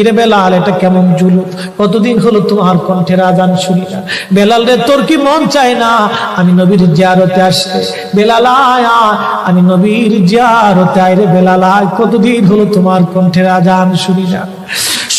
ইরে বেলাল এটা কেমন জুলু কতদিন হলো তোমার কণ্ঠের আজান শুনি না। বেলাল রে তোর কি মন চায় না? আমি নবীর জিয়ারতে আসতে। বেলাল আয়া আয়, আমি নবীর জিয়ারতে আয় রে বেলাল আয়। কতদিন হলো তোমার কণ্ঠের আজান শুনি না।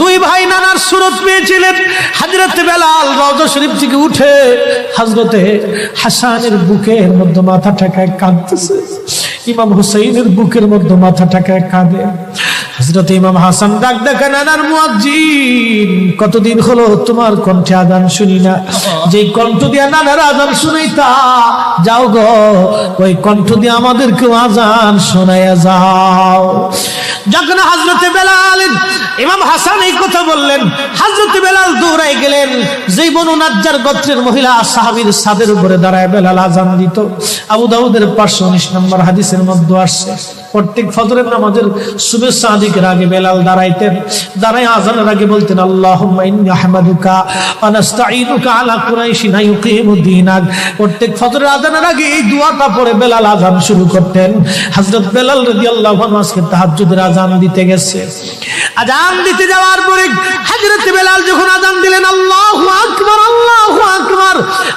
দুই ভাই নানার সুরত পেয়েছিলেন। হাজরতে বেলাল রওজা শরীফ থেকে উঠে হাজরতে হাসানের বুকের মধ্যে মাথা ঠেকায় কাঁদতেছে। ইমাম হুসাইনের বুকের মধ্যে মাথা ঠেকায় কাঁদে। হজরত ইমাম হাসান ডাক দেখা, নানার মুয়াজ্জিন, কতদিন হলো তোমার কণ্ঠে আদান শুনি না? যে কণ্ঠ দিয়া নানার আজান শুনাইতা, যাও গো, ওই কণ্ঠ দিয়ে আমাদেরকে আজান শোনাইয়া যাও। যখন হাজরতে বেলাল ইমাম হাসান এই কথা বললেন হাজরতে গেলেন যেই বনু নাজ্জার গোত্রের মহিলা সাহাবীর সাদের উপরে দাঁড়ায় বেলাল আজান দিত। আবু দাউদের পাঁচশো উনিশ নম্বর হাদিসের মধ্যে আসছে, প্রত্যেক ফজরের নামাজের শুভেচ্ছা আদিকের আগে বেলাল দাঁড়াইতেন। দাঁড়াই আজানের আগে বলতেন ইন্নী আহমাদুকা আলা কুরাইশিন ইউকিমুদ্দিনাক প্রত্যেক ফজরের আগে এই দোয়াটা পড়ে বেলাল আজান শুরু করতেন। হযরত বেলাল রাদিয়াল্লাহু আনহু আজকে তাহাজ্জুদের দিতে গেছে। দিতে যাওয়ার পরে হযরত বেলাল যখন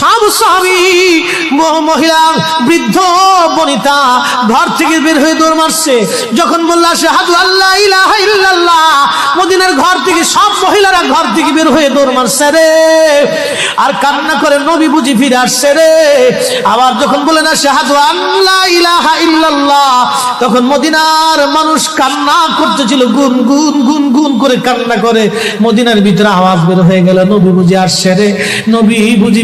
সব সাহাবী মহিলা বৃদ্ধ, বনিতা, ঘর থেকে বের হয়ে দৌড় মারছে। যখন বললা শাহাদু আল্লাহ ইলাহা মদিনার ঘর থেকে সব মহিলারা ঘর থেকে বের হয়ে দৌড় মারছে রে। আর কান্না করে নবী বুঝি ফিরে আসছে রে। আবার যখন বলে না সে শাহাদু আল্লাহ ইলাহা ইল্লাল্লাহ, তখন মদিনার মানুষ কান্না করতেছিল, গুন গুন গুন গুন করে কান্না করে। মদিনার ভিতরে আওয়াজ বের হয়ে গেল, নবী বুঝি আসছে রে। নবী বুঝি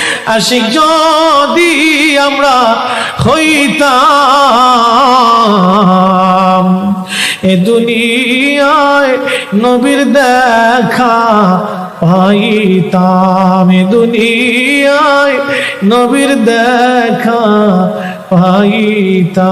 আশিক যদি আমরা হইতাম এ দুনিয়ায় নবীর দেখা পাইতাম এ দুনিয়ায় নবীর দেখা পাইতাম।